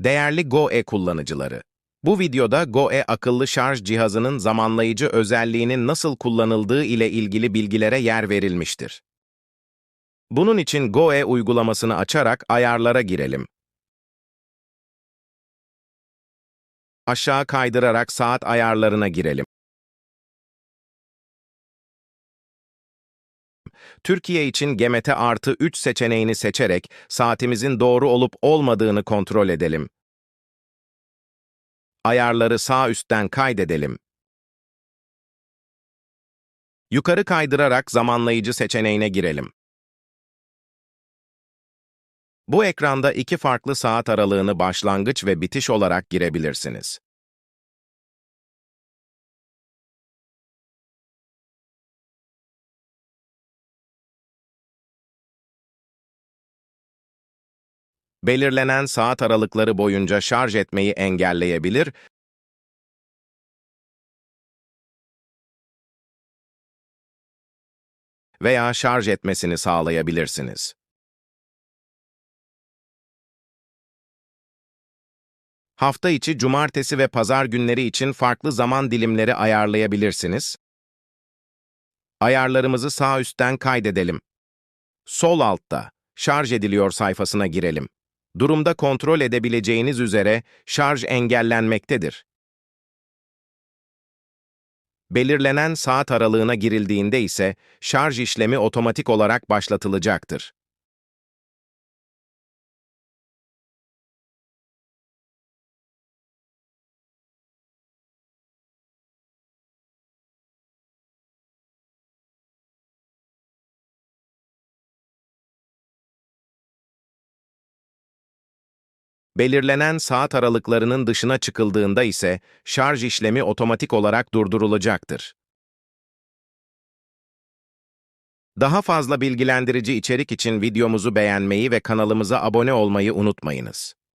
Değerli GoE kullanıcıları, bu videoda GoE akıllı şarj cihazının zamanlayıcı özelliğinin nasıl kullanıldığı ile ilgili bilgilere yer verilmiştir. Bunun için GoE uygulamasını açarak ayarlara girelim. Aşağı kaydırarak saat ayarlarına girelim. Türkiye için GMT artı 3 seçeneğini seçerek saatimizin doğru olup olmadığını kontrol edelim. Ayarları sağ üstten kaydedelim. Yukarı kaydırarak zamanlayıcı seçeneğine girelim. Bu ekranda iki farklı saat aralığını başlangıç ve bitiş olarak girebilirsiniz. Belirlenen saat aralıkları boyunca şarj etmeyi engelleyebilir veya şarj etmesini sağlayabilirsiniz. Hafta içi cumartesi ve pazar günleri için farklı zaman dilimleri ayarlayabilirsiniz. Ayarlarımızı sağ üstten kaydedelim. Sol altta şarj ediliyor sayfasına girelim. Durumda kontrol edebileceğiniz üzere şarj engellenmektedir. Belirlenen saat aralığına girildiğinde ise şarj işlemi otomatik olarak başlatılacaktır. Belirlenen saat aralıklarının dışına çıkıldığında ise şarj işlemi otomatik olarak durdurulacaktır. Daha fazla bilgilendirici içerik için videomuzu beğenmeyi ve kanalımıza abone olmayı unutmayınız.